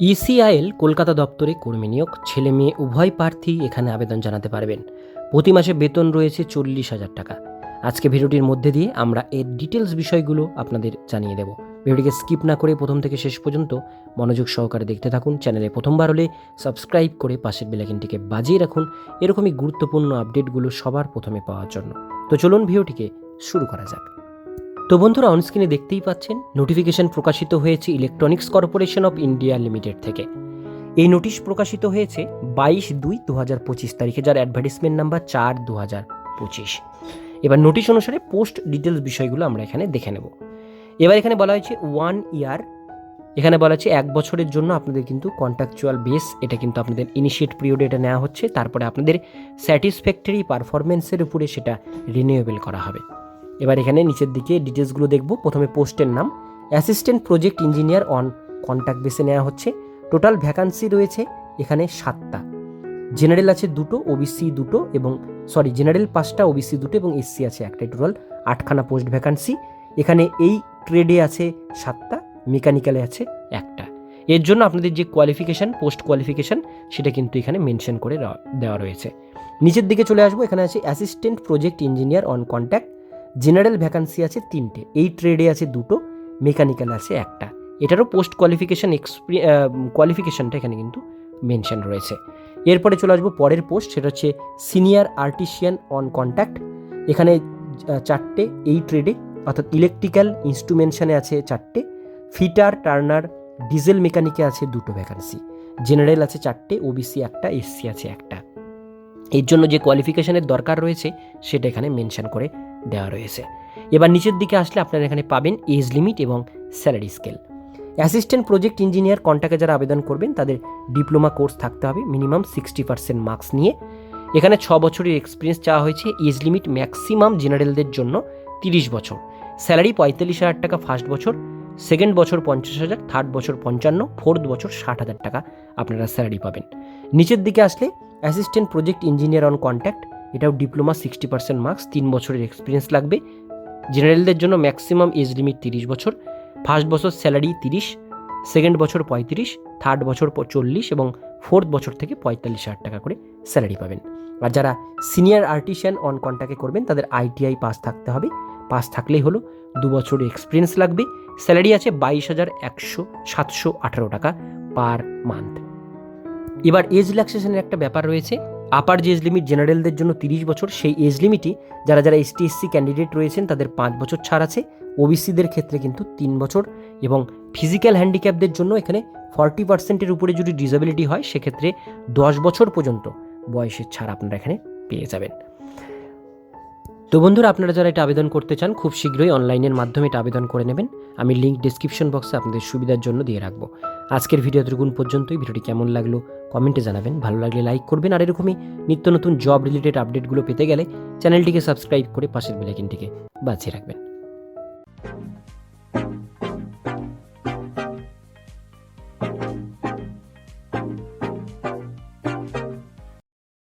ECIL Kolkata দপ্তরে কর্মী নিয়োগ, ছেলে মেয়ে উভয় প্রার্থী এখানে আবেদন জানাতে পারবেন। প্রতি মাসে বেতন রয়েছে চল্লিশ হাজার টাকা। আজকে ভিডিওটির মধ্যে দিয়ে আমরা এর ডিটেলস বিষয়গুলো আপনাদের জানিয়ে দেব। ভিডিওটিকে স্কিপ না করে প্রথম থেকে শেষ পর্যন্ত মনোযোগ সহকারে দেখতে থাকুন। চ্যানেলে প্রথমবার হলে সাবস্ক্রাইব করে পাশের বেলাকিনটিকে বাজিয়ে রাখুন। এরকমই গুরুত্বপূর্ণ আপডেটগুলো সবার প্রথমে পাওয়ার জন্য। তো চলুন ভিডিওটিকে শুরু করা যাক। তো বন্ধুরা অনস্ক্রিনে দেখতেই পাচ্ছেন নোটিফিকেশন প্রকাশিত হয়েছে electronics corporation of India limited থেকে। এই নোটিশ প্রকাশিত হয়েছে বাইশ দুই দু হাজার পঁচিশ তারিখে, যার অ্যাডভার্টিসমেন্ট নাম্বার চার দু হাজার পঁচিশ। এবার নোটিশ অনুসারে পোস্ট ডিটেলস বিষয়গুলো আমরা এখানে দেখে নেব। এবার এখানে বলা হয়েছে ওয়ান ইয়ার এখানে বলা হচ্ছে এক বছরের জন্য আপনাদের কিন্তু কন্ট্রাকচুয়াল বেস এটা কিন্তু আপনাদের ইনিশিয়েট পিরিয়ডে এটা নেওয়া হচ্ছে, তারপরে আপনাদের স্যাটিসফ্যাক্টরি পারফরমেন্সের উপরে সেটা রিনিউয়েবল করা হবে। এবার এখানে নিচের দিকে ডিটেলসগুলো দেখব। প্রথমে পোস্টের নাম। Assistant project engineer on contact বেসে নেওয়া হচ্ছে। টোটাল ভ্যাকান্সি রয়েছে এখানে সাতটা। জেনারেল আছে দুটো, ওবিসি দুটো এবং সরি, জেনারেল পাঁচটা, ওবিসি দুটো এবং এসসি আছে একটা। টোটাল আটখানা পোস্ট ভ্যাকান্সি। এখানে এই ট্রেডে আছে সাতটা, মেকানিক্যালে আছে একটা। এর জন্য আপনাদের যে কোয়ালিফিকেশান, পোস্ট কোয়ালিফিকেশান, সেটা কিন্তু এখানে মেনশন করে দেওয়া রয়েছে। নিচের দিকে চলে আসব। এখানে আছে assistant project engineer on contact general vacancy আছে তিনটে, এই ট্রেডে আছে দুটো মেকানিক্যাল আছে একটা। এটারও পোস্ট কোয়ালিফিকেশান এক্সপি কোয়ালিফিকেশানটা এখানে কিন্তু মেনশন রয়েছে। এরপরে চলে আসব পরের পোস্ট সেটা হচ্ছে সিনিয়র আর্টিশিয়ান অন কন্ট্যাক্ট এখানে চারটে এই ট্রেডে অর্থাৎ ইলেকট্রিক্যাল ইনস্ট্রুমেন্টেশনে আছে চারটে ফিটার টার্নার ডিজেল মেকানিকে আছে দুটো ভ্যাকান্সি জেনারেল আছে চারটে ওবিসি একটা এসসি আছে একটা। এর জন্য যে কোয়ালিফিকেশানের দরকার রয়েছে, সেটা এখানে মেনশন করে দেওয়া রয়েছে। এবার নিচের দিকে আসলে আপনারা এখানে পাবেন এজ লিমিট এবং salary scale. Assistant project engineer কন্ট্যাক্টে যারা আবেদন করবেন, তাদের ডিপ্লোমা কোর্স থাকতে হবে মিনিমাম সিক্সটি পার্সেন্ট মার্কস নিয়ে। এখানে ছ বছরের এক্সপিরিয়েন্স চাওয়া হয়েছে এজ লিমিট ম্যাক্সিমাম জেনারেলদের জন্য তিরিশ বছর। স্যালারি পঁয়তাল্লিশ হাজার টাকা ফার্স্ট বছর সেকেন্ড বছর পঞ্চাশ হাজার থার্ড বছর পঞ্চান্ন ফোর্থ বছর ষাট হাজার টাকা আপনারা স্যালারি পাবেন। নিচের দিকে আসলে assistant project engineer on contact এটাও ডিপ্লোমা সিক্সটি পার্সেন্ট মার্কস, তিন বছরের এক্সপিরিয়েন্স লাগবে। জেনারেলদের জন্য ম্যাক্সিমাম এজ লিমিট তিরিশ বছর ফার্স্ট বছর স্যালারি তিরিশ সেকেন্ড বছর পঁয়ত্রিশ থার্ড বছর চল্লিশ এবং ফোর্থ বছর থেকে পঁয়তাল্লিশ হাজার টাকা করে স্যালারি পাবেন। আর যারা সিনিয়র আর্টিশিয়ান অন কন্ট্যাক্টে করবেন, তাদের আইটিআই পাস থাকতে হবে। পাস থাকলেই হলো দু বছরের এক্সপিরিয়েন্স লাগবে। স্যালারি আছে বাইশ হাজার একশো সাতশো আঠারো টাকা পার মান্থ এবার এজ রিল্যাক্সেশনের একটা ব্যাপার রয়েছে। আপার যে এজ লিমিট জেনারেলদের জন্য তিরিশ বছর, সেই এজ লিমিটই যারা যারা এসটি এসসি ক্যান্ডিডেট রয়েছেন, তাদের পাঁচ বছর ছাড় আছে। ওবিসিদের ক্ষেত্রে কিন্তু তিন বছর এবং ফিজিক্যাল হ্যান্ডিক্যাপদের জন্য এখানে ফর্টি পার্সেন্টের উপরে যদি ডিসেবিলিটি হয়, সেক্ষেত্রে দশ বছর পর্যন্ত বয়সের ছাড় আপনারা এখানে পেয়ে যাবেন। তো বন্ধুরা, আপনারা যারা এটা আবেদন করতে চান, খুব শীঘ্রই অনলাইনের মাধ্যমে এটা আবেদন করে নেবেন। আমি লিঙ্ক ডিসক্রিপশন বক্সে আপনাদের সুবিধার জন্য দিয়ে রাখব। আজকের ভিডিও এতটুকুন পর্যন্তই। ভিডিওটি কেমন লাগল কমেন্টে জানাবেন। ভালো লাগলে লাইক করবেন। আর এরকমই নিত্য নতুন জব রিলেটেড আপডেটগুলো পেতে গেলে চ্যানেলটিকে সাবস্ক্রাইব করে পাশের বেলাইকিনটিকে বাঁচিয়ে রাখবেন।